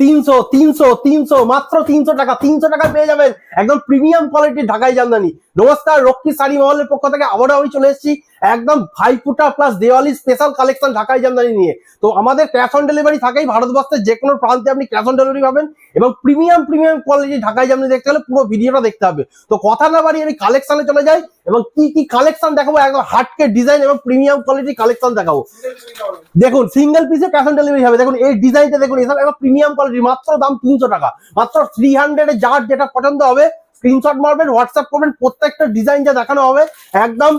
তিনশো তিনশো তিনশো, মাত্র তিনশো টাকা তিনশো টাকা পেয়ে যাবেন একদম প্রিমিয়াম কোয়ালিটির ঢাকাই জামদানি। নমস্কার, রক্ষী শাড়ি মহলের পক্ষ থেকে আবারও আমি চলে এসেছি একদম Bhaiphota plus Diwali special collection Dhakai Jamdani নিয়ে। তো আমাদের ক্যাশ অন ডেলিভারি থাকেই ভারতবর্ষের যে কোনো প্রান্তে আপনি ক্যাশ অন ডেলিভারি পাবেন এবং প্রিমিয়াম প্রিমিয়াম কোয়ালিটি ঢাকাই জামদানি দেখতে হলে পুরো ভিডিওটা দেখতে হবে। তো কথা না বাড়িয়ে আমি কালেকশনে চলে যাই। এবং কি কি কালেকশন দেখাবো? একদম হার্টকে ডিজাইন এবং প্রিমিয়াম কোয়ালিটি কালেকশন দেখাবো। দেখুন সিঙ্গেল পিসে ক্যাশ অন ডেলিভারি হবে। দেখুন, এই ডিজাইনটা দেখুন, এসব একদম প্রিমিয়াম কোয়ালিটি মাত্র দাম তিনশো টাকা। মাত্র থ্রি হান্ড্রেডে যার যেটা পছন্দ হবে স্ক্রিনশট মারবেন হোয়াটসঅ্যাপ করবেন, প্রত্যেকটা ডিজাইন যা দেখানো হবে, একদম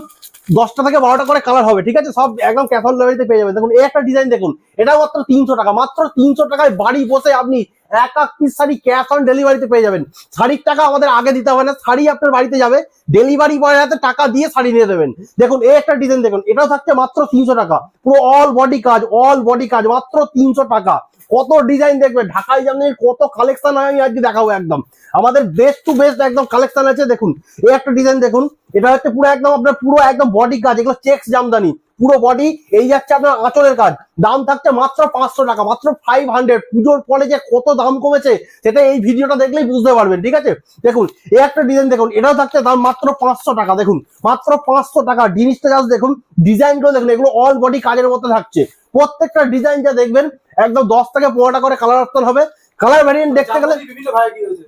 দশটা থেকে বারোটা করে কালার হবে, ঠিক আছে? সব একদম ক্যাশ অন ডেলিভারিতে পেয়ে যাবেন। দেখুন, এই একটা ডিজাইন দেখুন এটা মাত্র তিনশো টাকা। মাত্র তিনশো টাকায় বাড়ি বসে আপনি এক এক পিস শাড়ি ক্যাশ অন ডেলিভারিতে পেয়ে যাবেন। শাড়ির টাকা আমাদের আগে দিতে হবে না, শাড়ি আপনার বাড়িতে যাবে ডেলিভারি বয়ের হাতে টাকা দিয়ে শাড়ি নিয়ে দেবেন। দেখুন, এই একটা ডিজাইন দেখুন, এটাও থাকছে মাত্র তিনশো টাকা। পুরো অল বডি কাজ অল বডি কাজ, মাত্র তিনশো টাকা। কত ডিজাইন দেখবে ঢাকায় জামদানির কত কালেকশন আমি আজকে দেখাবো একদম। আমাদের বেস্ট টু বেস্ট একদম কালেকশন আছে, দেখুন। এই একটা ডিজাইন দেখুন এটা হচ্ছে পুরো একদম আপনার পুরো একদম বডি কাজ এগুলো চেক্স জামদানি। পুরো বডি এই যাচ্ছে আপনার আঁচলের কাজ দাম থাকছে মাত্র পাঁচশো টাকা, মাত্র ফাইভ হান্ড্রেড পুজোর পরে যে কত দাম কমেছে, সেটা এই ভিডিওটা দেখলেই বুঝতে পারবেন, ঠিক আছে? দেখুন, এই একটা ডিজাইন দেখুন, এটাও থাকছে দাম মাত্র পাঁচশো টাকা, দেখুন, মাত্র পাঁচশো টাকা। জিনিসটা জাস্ট দেখুন ডিজাইনগুলো দেখুন, এগুলো অল বডি কাজের মধ্যে থাকছে। প্রত্যেকটা ডিজাইন যা দেখবেন, একদম দশ থেকে পনেরোটা করে কালার অপশন হবে। কালার ভ্যারিয়েন্ট দেখতে গেলে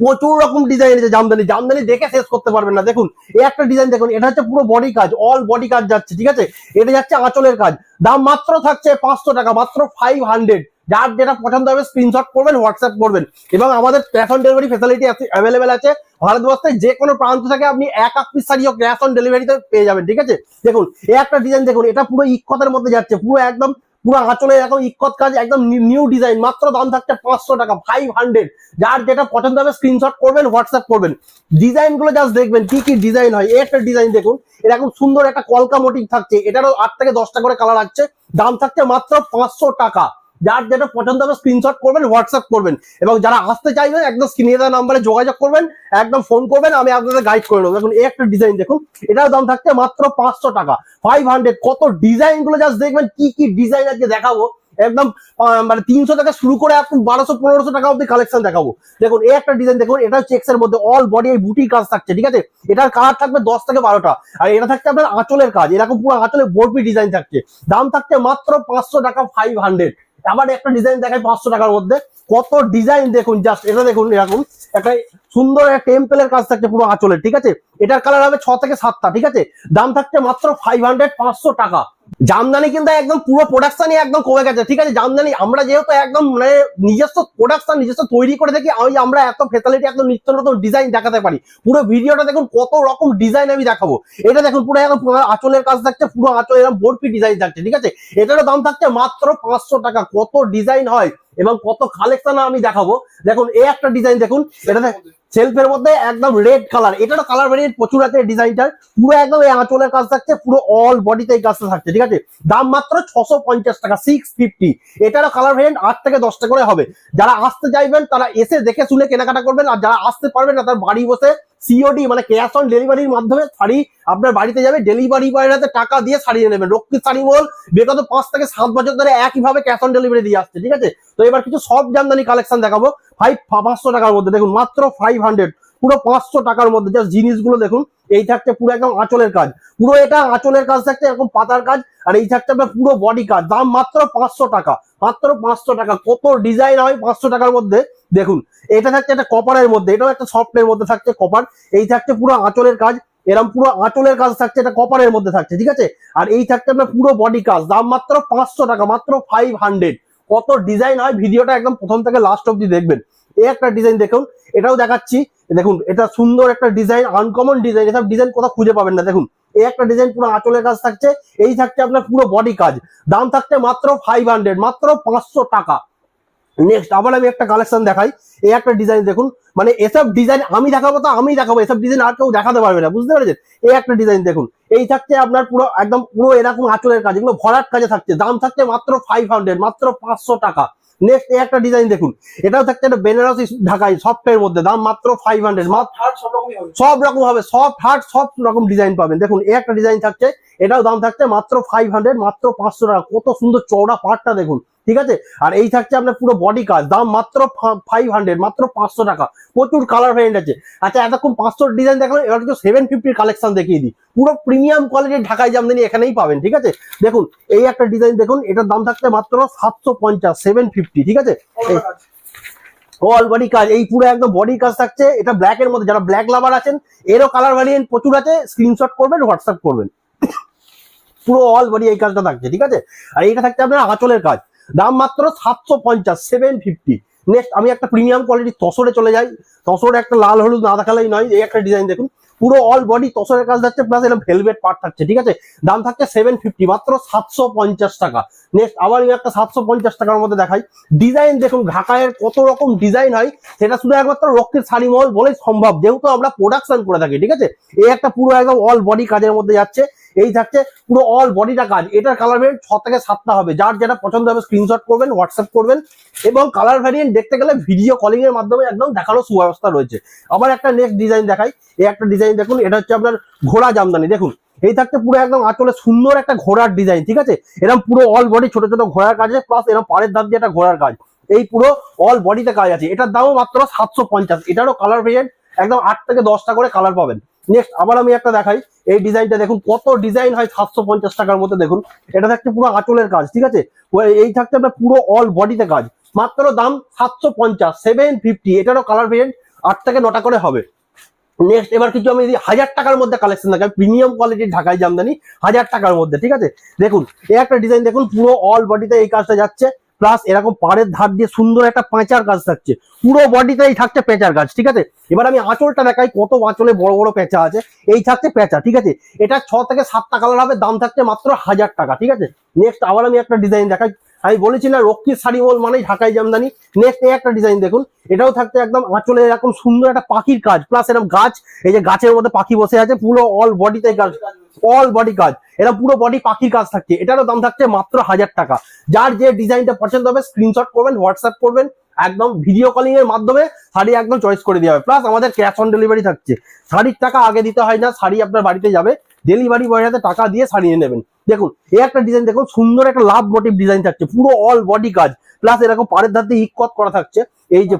প্রচুর রকম ডিজাইন আছে জামদানি। জামদানি দেখে শেষ করতে পারবেন না। দেখুন এই একটা ডিজাইন দেখুন এটা হচ্ছে পুরো বডি কাজ অল বডি কাজ যাচ্ছে ঠিক আছে? এটা যাচ্ছে আঁচলের কাজ। দাম মাত্র থাকছে পাঁচশো টাকা মাত্র ফাইভ হান্ড্রেড যার যেটা পছন্দ হবে স্ক্রিনশট করবেন হোয়াটসঅ্যাপ করবেন। এবং আমাদের cash on delivery facility available আছে। ভারতবর্ষে যে কোনো প্রান্ত থেকে আপনি এক এক পিস শাড়িও ক্যাশ অন ডেলিভারিতে পেয়ে যাবেন ঠিক আছে? দেখুন এই একটা ডিজাইন দেখুন এটা পুরো ইক্ষতের মধ্যে যাচ্ছে পুরো একদম পুরো আঁচলে এখন ইকত কাজ, একদম নিউ ডিজাইন মাত্র দাম থাকছে পাঁচশো টাকা ফাইভ হান্ড্রেড যার যেটা পছন্দ হবে স্ক্রিনশট করবেন হোয়াটসঅ্যাপ করবেন। ডিজাইনগুলো জাস্ট দেখবেন, কি কি ডিজাইন হয় একটা ডিজাইন দেখুন। এরকম সুন্দর একটা কলকা মোটিভ থাকছে, এটারও আট থেকে দশটা করে কালার আছে দাম থাকছে মাত্র পাঁচশো টাকা। যার যেটা পছন্দ হবে স্ক্রিনশট করবেন হোয়াটসঅ্যাপ করবেন। এবং যারা আসতে চাইবেন একদম স্ক্রিনে দেওয়া নাম্বারে যোগাযোগ করবেন, একদম ফোন করবেন, আমি আপনাদের গাইড করে নেব। দেখুন, এই একটা ডিজাইন দেখুন, এটার দাম থাকছে মাত্র পাঁচশো টাকা। ফাইভ হান্ড্রেড কত ডিজাইনগুলো জাস্ট দেখবেন, কি কি ডিজাইন আজকে দেখাবো। একদম মানে তিনশো টাকা শুরু করে এখন বারোশো, পনেরোশো টাকা অব্দি কালেকশন দেখাবো। দেখুন, এই একটা ডিজাইন দেখুন, এটা চেক্স এর মধ্যে অল বডি এই বুটির কাজ থাকছে, ঠিক আছে? এটার কালার থাকবে দশ থেকে বারোটা। আর এটা থাকছে আপনার আঁচলের কাজ, এরকম পুরো আঁচলে বরপি ডিজাইন থাকছে। দাম থাকছে মাত্র পাঁচশো টাকা ফাইভ হান্ড্রেড আবার একটা ডিজাইন দেখাই, পাঁচশো টাকার মধ্যে। কত ডিজাইন দেখুন জাস্ট এটা দেখুন, এরকম। একটা সুন্দর একটা টেম্পেলের কাজ থাকছে পুরো আঁচলের ঠিক আছে? এটার কালার হবে ছ থেকে সাতটা, ঠিক আছে? দাম থাকছে মাত্র ফাইভ হান্ড্রেড পাঁচশো টাকা। জামদানি কিন্তু একদম পুরো প্রোডাকশনই একদম কমে গেছে, ঠিক আছে? জামদানি, আমরা যেহেতু একদম মানে নিজস্ব প্রোডাকশন নিজস্ব তৈরি করে দেখি ওই আমরা এত ফেসালিটি একদম নিত্য নতুন ডিজাইন দেখাতে পারি। পুরো ভিডিওটা দেখুন, কত রকম ডিজাইন আমি দেখাবো। এটা দেখুন, পুরো একদম আঁচলের কাজ থাকছে, পুরো আঁচল এরকম বরফি ডিজাইন থাকছে, ঠিক আছে? এটারও দাম থাকছে মাত্র পাঁচশো টাকা। কত ডিজাইন হয় এবং কত কালেকশন আমি দেখাবো। দেখুন এই একটা ডিজাইন দেখুন। এটা সেলফের মধ্যে একদম রেড কালার এটারও কালার ভেরিয়েন্ট প্রচুর আছে ডিজাইনটার পুরো একদম এই আঁচলের কাজ থাকছে, পুরো অল বডিতে এই কাজটা থাকছে, ঠিক আছে? দাম মাত্র ছশো পঞ্চাশ টাকা সিক্স ফিফটি এটারও কালার ভেরিয়েন্ট আট থেকে দশটা করে হবে। যারা আসতে চাইবেন, তারা এসে দেখে শুনে কেনাকাটা করবেন, আর যারা আসতে পারবেন না, তার বাড়ি বসে সিওডি মানে ক্যাশ অন ডেলিভারির মাধ্যমে শাড়ি আপনার বাড়িতে যাবে ডেলিভারি বয়ের হাতে টাকা দিয়ে শাড়ি নেবেন। রক্ষিত শাড়ি মল বিগত পাঁচ থেকে সাত বছর ধরে একইভাবে ক্যাশ অন ডেলিভারি দিয়ে আসছে, ঠিক আছে? তো এবার কিছু সব জামদানি কালেকশন দেখাবো। ফাইভ পাঁচশো টাকার মধ্যে। দেখুন, মাত্র ফাইভ হান্ড্রেড পুরো পাঁচশো টাকার মধ্যে। জাস্ট জিনিসগুলো দেখুন, এই থাকছে পুরো একদম আঁচলের কাজ। পুরো এটা আঁচলের কাজ থাকছে, এরকম পাতার কাজ, আর এই থাকছে আপনার পুরো বডি কাজ দাম মাত্র পাঁচশো টাকা। মাত্র পাঁচশো টাকা। কত ডিজাইন হয় পাঁচশো টাকার মধ্যে? দেখুন, এটা থাকছে একটা কপারের মধ্যে। এটাও একটা সফটের মধ্যে থাকছে কপার এই থাকছে পুরো আঁচলের কাজ। এরকম পুরো আঁচলের কাজ থাকছে, এটা কপারের মধ্যে থাকছে, ঠিক আছে? আর এই থাকছে আপনার পুরো বডি কাজ দাম মাত্র পাঁচশো টাকা, মাত্র ফাইভ হান্ড্রেড কত ডিজাইন হয়, ভিডিওটা একদম প্রথম থেকে লাস্ট অব্দি দেখবেন। এই একটা ডিজাইন দেখুন, এটাও দেখাচ্ছি। দেখুন, এটা সুন্দর একটা ডিজাইন আনকমন ডিজাইন এসব ডিজাইন কোথাও খুঁজে পাবেন না। দেখুন, এই একটা ডিজাইন পুরো আঁচলের কাজ থাকছে, এই থাকছে আপনার পুরো বডি কাজ। দাম থাকছে মাত্র ফাইভ মাত্র পাঁচশো টাকা। নেক্সট আবার আমি একটা কালেকশন দেখাই। এই একটা ডিজাইন দেখুন মানে এসব ডিজাইন আমি দেখাবো তো আমি দেখাবো, এসব ডিজাইন আর কেউ দেখাতে পারবে না, বুঝতে পেরেছেন? এই একটা ডিজাইন দেখুন এই থাকছে আপনার পুরো একদম পুরো এরকম আঁচলের কাজ এগুলো ভরাট কাজে থাকছে। দাম থাকছে মাত্র ফাইভ হান্ড্রেড মাত্র পাঁচশো টাকা। নেক্সট এই একটা ডিজাইন দেখুন এটাও থাকছে একটা বেনারসি ঢাকাই সফটের মধ্যে দাম মাত্র ফাইভ হান্ড্রেড মাত্র সব রকম হবে সব হার্ট সব রকম ডিজাইন পাবেন। দেখুন এই একটা ডিজাইন থাকছে এটাও দাম থাকছে মাত্র ফাইভ হান্ড্রেড মাত্র পাঁচশো টাকা। কত সুন্দর চওড়া পাটটা দেখুন। ঠিক আছে? আর এই থাকছে আপনার পুরো বডি কাজ দাম মাত্র ফাইভ হান্ড্রেড মাত্র পাঁচশো টাকা। প্রচুর কালার ভ্যারিয়েন্ট আছে। আচ্ছা এতক্ষণ পাঁচশো ডিজাইন দেখালাম এবার কিছু সেভেন ফিফটির কালেকশন দেখিয়ে দিই। পুরো প্রিমিয়াম কোয়ালিটির ঢাকায় জামদানি এখানেই পাবেন ঠিক আছে? দেখুন এই একটা ডিজাইন দেখুন এটার দাম থাকছে মাত্র সাতশো পঞ্চাশ সেভেন ফিফটি ঠিক আছে? অল বডি কাজ এই পুরো একদম বডি কাজ থাকছে এটা ব্ল্যাক এর মধ্যে যারা ব্ল্যাক লাভার আছেন এরও কালার ভ্যারিয়েন্ট প্রচুর আছে স্ক্রিনশট করবেন হোয়াটসঅ্যাপ করবেন। পুরো অল বডি এই কাজটা থাকছে ঠিক আছে? আর এইটা থাকছে আপনার আঁচলের কাজ। দাম মাত্র সাতশো পঞ্চাশ সেভেন ফিফটি নেক্সট আমি একটা প্রিমিয়াম কোয়ালিটি তসরে চলে যাই। তসরে একটা লাল, হলুদ না দেখালেই নয়, এই একটা ডিজাইন দেখুন। পুরো অল বডি তসরের কাজ থাকছে প্লাস এটা ভেলভেট পার্ট থাকছে, ঠিক আছে? দাম থাকছে সেভেন ফিফটি মাত্র সাতশো পঞ্চাশ টাকা। নেক্সট আবার আমি একটা সাতশো পঞ্চাশ টাকার মধ্যে দেখাই। ডিজাইন দেখুন, ঢাকায়ের কত রকম ডিজাইন হয়, সেটা শুধু একমাত্র রক্তের শাড়ি মহল বলেই সম্ভব। যেহেতু আমরা প্রোডাকশন করে থাকি, ঠিক আছে? এই একটা পুরো একদম অল বডি কাজের মধ্যে যাচ্ছে। এই থাকছে পুরো অল বডিটা কাজ। এটার কালার ভ্যারিয়েন্ট ছ থেকে সাতটা হবে। যার যেটা পছন্দ হবে স্ক্রিনশট করবেন হোয়াটসঅ্যাপ করবেন এবং কালার ভ্যারিয়েন্ট দেখতে গেলে ভিডিও কলিং এর মাধ্যমে একদম দেখানোর সুব্যবস্থা রয়েছে। আবার একটা নেক্সট ডিজাইন দেখাই। এই একটা ডিজাইন দেখুন, এটা হচ্ছে আপনার ঘোড়া জামদানি। দেখুন, এই থাকছে পুরো একদম আঁচলে সুন্দর একটা ঘোড়ার ডিজাইন ঠিক আছে? এরকম পুরো অল বডি ছোট ছোট ঘোড়ার কাজ প্লাস এরকম পাড়ের ধার দিয়ে একটা ঘোড়ার কাজ। এই পুরো অল বডিতে কাজ আছে। এটার দামও মাত্র সাতশো পঞ্চাশ। এটারও কালার ভেরিয়েন্ট একদম আট থেকে দশটা করে কালার পাবেন। নেক্সট আবার আমি একটা দেখাই। এই ডিজাইনটা দেখুন, কত ডিজাইন হয় সাতশো পঞ্চাশ টাকার মধ্যে দেখুন। এটা থাকছে পুরো আঁচলের কাজ, ঠিক আছে? এই থাকছে আপনার পুরো অল বডিতে কাজ। মাত্র দাম সাতশো পঞ্চাশ সেভেন ফিফটি এটারও কালার ভেরিয়েন্ট আট থেকে নটা করে হবে। নেক্সট এবার কিছু আমি যদি হাজার টাকার মধ্যে কালেকশন দেখাই প্রিমিয়াম কোয়ালিটির ঢাকায় জামদানি, হাজার টাকার মধ্যে, ঠিক আছে? দেখুন, এই একটা ডিজাইন দেখুন, পুরো অল বডিতে এই কাজটা যাচ্ছে। প্লাস এরকম পাড়ের ধার দিয়ে সুন্দর একটা পেঁচার কাজ থাকছে। পুরো বডিতেই থাকছে পেঁচার কাজ ঠিক আছে? এবার আমি আঁচলটা দেখাই, কত আঁচলে বড় বড় পেঁচা আছে। এই থাকছে পেঁচা, ঠিক আছে? এটা ছ থেকে সাতটা কালার হবে, দাম থাকছে মাত্র হাজার টাকা, ঠিক আছে? নেক্সট আবার আমি একটা ডিজাইন দেখাই। আমি বলেছিলাম রক্ষির শাড়ি মল মানেই ঢাকাই জামদানি। নেক্সট এই একটা ডিজাইন দেখুন, এটাও থাকছে একদম আঁচলে এরকম সুন্দর একটা পাখির কাজ। প্লাস এরকম গাছ, এই যে গাছের মধ্যে পাখি বসে আছে, পুরো অল বডিতে কাজ অল বডি কাজ এটা পুরো বডি পাখির কাজ থাকছে এটারও দাম থাকছে মাত্র হাজার টাকা। যার যে ডিজাইনটা পছন্দ হবে স্ক্রিনশট করবেন হোয়াটসঅ্যাপ করবেন, একদম ভিডিও কলিং এর মাধ্যমে শাড়ি একদম চয়েস করে দেওয়া হবে। প্লাস আমাদের ক্যাশ অন ডেলিভারি থাকছে। শাড়ির টাকা আগে দিতে হয় না, শাড়ি আপনার বাড়িতে যাবে। ডেলিভারি বয়ের হাতে টাকা দিয়ে শাড়ি নিয়ে নেবেন। দেখুন এই একটা ডিজাইন দেখুন সুন্দর একটা লাভ মোটিভ ডিজাইন থাকছে পুরো অল বডি কাজ। প্লাস এরকম পাড়ের ধার দিয়ে ইকত করা থাকছে এই যে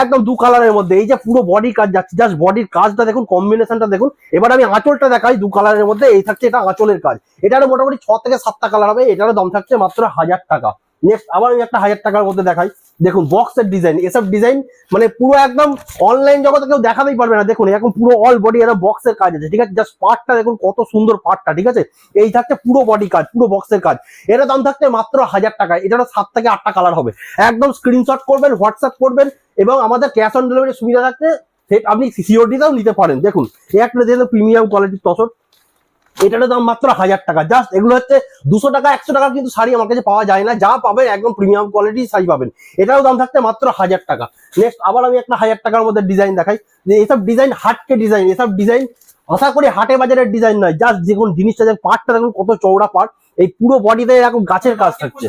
একদম দু কালারের মধ্যে এই যে পুরো বডি কাজ যাচ্ছে জাস্ট বডির কাজটা দেখুন কম্বিনেশনটা দেখুন। এবার আমি আঁচলটা দেখাই দু কালারের মধ্যে এই থাকছে এটা আঁচলের কাজ। এটারও মোটামুটি ছ থেকে সাতটা কালার হবে এটারও দাম থাকছে মাত্র হাজার টাকা। নেক্সট আবার আমি একটা হাজার টাকার মধ্যে দেখাই। দেখুন বক্সের ডিজাইন এসব ডিজাইন মানে পুরো একদম অনলাইন জগতে কেউ দেখাতেই পারবে না। দেখুন, এরকম পুরো অল বডি এরকম বক্সের কাজ আছে, ঠিক আছে? জাস্ট পার্টটা দেখুন, কত সুন্দর পার্টটা ঠিক আছে? এই থাকছে পুরো বডি কাজ, পুরো বক্সের কাজ। এটা দাম থাকছে মাত্র হাজার টাকা, এটারও সাত থেকে আটটা কালার হবে। একদম স্ক্রিনশট করবেন হোয়াটসঅ্যাপ করবেন, এবং আমাদের ক্যাশ অন ডেলিভারি সুবিধা থাকছে সে- আপনি সিওরিটিটাও নিতে পারেন। দেখুন একটা যেহেতু প্রিমিয়াম কোয়ালিটির তসর এটার দাম মাত্র হাজার টাকা। জাস্ট এগুলো হচ্ছে দুশো টাকা একশো টাকার কিন্তু শাড়ি আমার কাছে পাওয়া যায় না। যা পাবেন একদম প্রিমিয়াম কোয়ালিটির শাড়ি পাবেন। এটারও দাম থাকছে মাত্র হাজার টাকা। নেক্সট আবার আমি একটা হাজার টাকার মধ্যে ডিজাইন দেখাই। যে এসব ডিজাইন হাটকে ডিজাইন এসব ডিজাইন আশা করি হাটে বাজারের ডিজাইন নয়। জাস্ট যে কোন জিনিসটা দেখুন পার্টটা দেখুন কত চৌড়া পার্ট এই পুরো বডিতে এরকম গাছের কাজ থাকছে।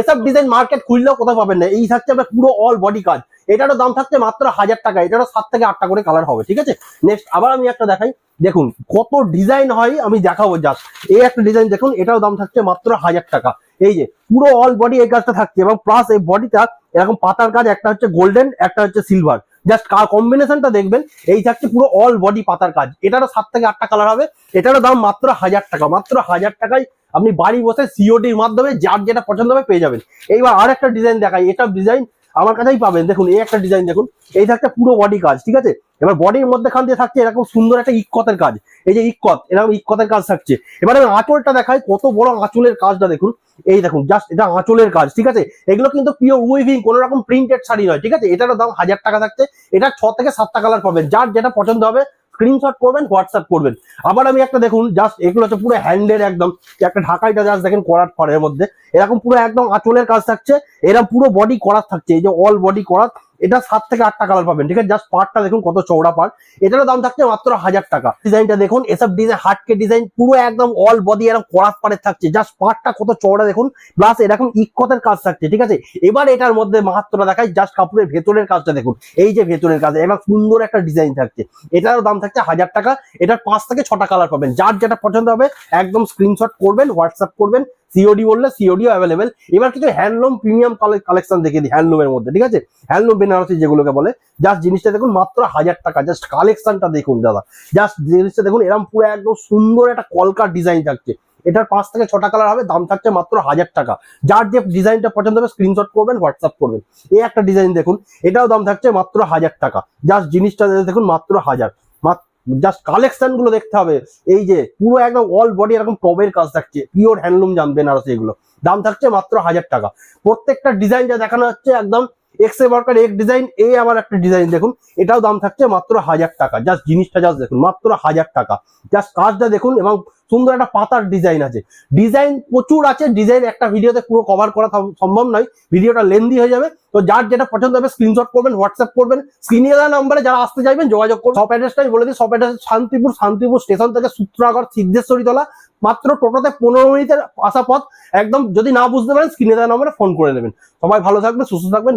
এসব ডিজাইন মার্কেট খুললেও কোথাও পাবেন না। এই থাকছে আপনার পুরো অল বডি কাজ। এটারও দাম থাকছে মাত্র হাজার টাকা, এটারও সাত থেকে আটটা করে কালার হবে, ঠিক আছে? নেক্সট আবার আমি একটা দেখাই। দেখুন, কত ডিজাইন হয়, আমি দেখাবো জাস্ট এই একটা ডিজাইন দেখুন এটাও দাম থাকছে মাত্র হাজার টাকা। এই যে, পুরো অল বডি এই কাজটা থাকছে, এবং প্লাস এই বডিটা এরকম পাতার কাজ, একটা হচ্ছে গোল্ডেন একটা হচ্ছে সিলভার জাস্ট কম্বিনেশনটা দেখবেন, এই থাকছে পুরো অল বডি পাতার কাজ। এটারও সাত থেকে আটটা কালার হবে, এটারও দাম মাত্র হাজার টাকা। মাত্র হাজার টাকায় আপনি বাড়ি বসে সিওডির মাধ্যমে, যার যেটা পছন্দ হবে পেয়ে যাবেন। এইবার আর একটা ডিজাইন দেখাই এটা ডিজাইন আমার কাছেই পাবেন। দেখুন, এই একটা ডিজাইন দেখুন। এই থাকছে পুরো বডি কাজ, ঠিক আছে? এবার বডির মধ্যেখান দিয়ে থাকছে এরকম সুন্দর একটা ইকতের কাজ। এই যে ইকত এরকম ইকতের কাজ থাকছে। এবার আমি আঁচলটা দেখাই, কত বড় আঁচলের কাজটা দেখুন। এই দেখুন জাস্ট এটা আঁচলের কাজ, ঠিক আছে? এগুলো কিন্তু পিওর উইভিং কোনো রকম প্রিন্টেড শাড়ি নয়, ঠিক আছে? এটারও দাম হাজার টাকা থাকছে। এটা ছ থেকে সাতটা কালার পাবেন। যার যেটা পছন্দ হবে স্ক্রিনশট করবেন হোয়াটসঅ্যাপ করবেন। আবার আমি একটা দেখুন জাস্ট এগুলো হচ্ছে পুরো হ্যান্ডের একদম। একটা ঢাকাইটা জাস্ট দেখেন করার ফরের মধ্যে। এরকম পুরো একদম আঁচলের কাজ থাকছে এরকম পুরো বডি করার থাকছে, এই যে অল বডি করার। এটা সাত থেকে আটটা কালার পাবেন, ঠিক আছে? জাস্ট পার্টটা দেখুন কত চৌড়া পার্ট এটারও দাম থাকছে মাত্র হাজার টাকা। ডিজাইনটা দেখুন এসব ডিজাইন হাটকে ডিজাইন পুরো একদম অল বডি এরকম করাত পাড়ের থাকছে। জাস্ট পার্টটা কত চৌড়া দেখুন প্লাস এরকম ইকতের কাজ থাকছে, ঠিক আছে? এবার এটার মধ্যে মাহাত্মটা দেখায় জাস্ট কাপড়ের ভেতরের কাজটা দেখুন। এই যে ভেতরের কাজ, এবার সুন্দর একটা ডিজাইন থাকছে। এটারও দাম থাকছে হাজার টাকা। এটার পাঁচ থেকে ছটা কালার পাবেন। যার যেটা পছন্দ হবে, একদম স্ক্রিনশট করবেন হোয়াটসঅ্যাপ করবেন সিওডি বললে সিওডিও অ্যাভেলেবেল এবার কিছু হ্যান্ডলুম প্রিমিয়াম কালেকশন দেখে দিই হ্যান্ডলুমের মধ্যে, ঠিক আছে? হ্যান্ডলুম বেনারসি যেগুলোকে বলে জাস্ট জিনিসটা দেখুন মাত্র হাজার টাকা জাস্ট কালেকশনটা দেখুন দাদা। জাস্ট জিনিসটা দেখুন এরকম পুরো একদম সুন্দর একটা কলকার ডিজাইন থাকছে। এটার পাঁচ থেকে ছটা কালার হবে, দাম থাকছে মাত্র হাজার টাকা। যার যে ডিজাইনটা পছন্দ হবে স্ক্রিনশট করবেন হোয়াটসঅ্যাপ করবেন। এই একটা ডিজাইন দেখুন, এটাও দাম থাকছে মাত্র হাজার টাকা। জাস্ট জিনিসটা দেখুন মাত্র হাজার। জাস্ট কালেকশনগুলো দেখতে হবে। এই যে পুরো একদম অল বডি এরকম টবের কাজ থাকছে। পিওর হ্যান্ডলুম জানবেন আর এগুলো। দাম থাকছে মাত্র হাজার টাকা। প্রত্যেকটা ডিজাইন যা দেখানো হচ্ছে একদম এক্স এ ওয়ার্কার এক ডিজাইন এ আবার একটা ডিজাইন দেখুন, এটাও দাম থাকছে মাত্র হাজার টাকা। জাস্ট জিনিসটা জাস্ট দেখুন, মাত্র হাজার টাকা। জাস্ট কাজটা দেখুন এবং সুন্দর একটা পাতার ডিজাইন আছে। ডিজাইন প্রচুর আছে ডিজাইন একটা ভিডিওতে পুরো কভার করা সম্ভব নয় ভিডিওটা লেন্দি হয়ে যাবে। তো যার যেটা পছন্দ হবে স্ক্রিনশট করবেন হোয়াটসঅ্যাপ করবেন স্ক্রিনে নাম্বারে যারা আসতে চাইবেন, যোগাযোগ করুন। সব অ্যাড্রেসটাই বলে দিই সব অ্যাড্রেস শান্তিপুর শান্তিপুর স্টেশন থেকে সূত্রাগড় সিদ্ধেশ্বরী তলা মাত্র টোটোতে পনেরো মিনিটের আসা পথ একদম যদি না বুঝতে পারেন স্ক্রিনে দেওয়া নাম্বারে ফোন করে নেবেন। সবাই ভালো থাকবে সুস্থ থাকবেন